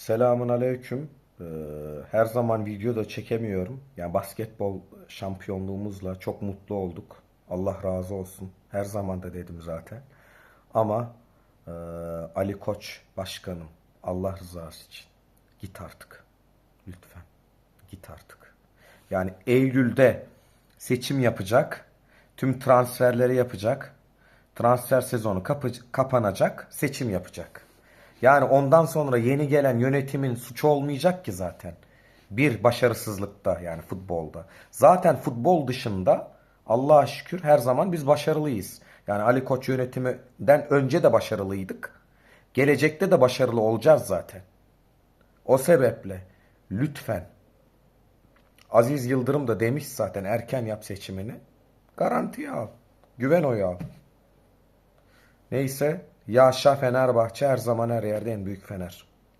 Selamun aleyküm. Ee, her zaman video da çekemiyorum. Yani basketbol şampiyonluğumuzla çok mutlu olduk. Allah razı olsun. Her zaman da dedim zaten. Ama e, Ali Koç başkanım Allah rızası için git artık. Lütfen git artık. Yani Eylül'de seçim yapacak. Tüm transferleri yapacak. Transfer sezonu kapanacak. Seçim yapacak. Yani ondan sonra yeni gelen yönetimin suçu olmayacak ki zaten. Bir başarısızlıkta yani futbolda. Zaten futbol dışında Allah'a şükür her zaman biz başarılıyız. Yani Ali Koç yönetiminden önce de başarılıydık. Gelecekte de başarılı olacağız zaten. O sebeple lütfen Aziz Yıldırım da demiş zaten erken yap seçimini. Garantiye al. Güven oyu al. Neyse yaşa Fenerbahçe her zaman her yerde en büyük Fener.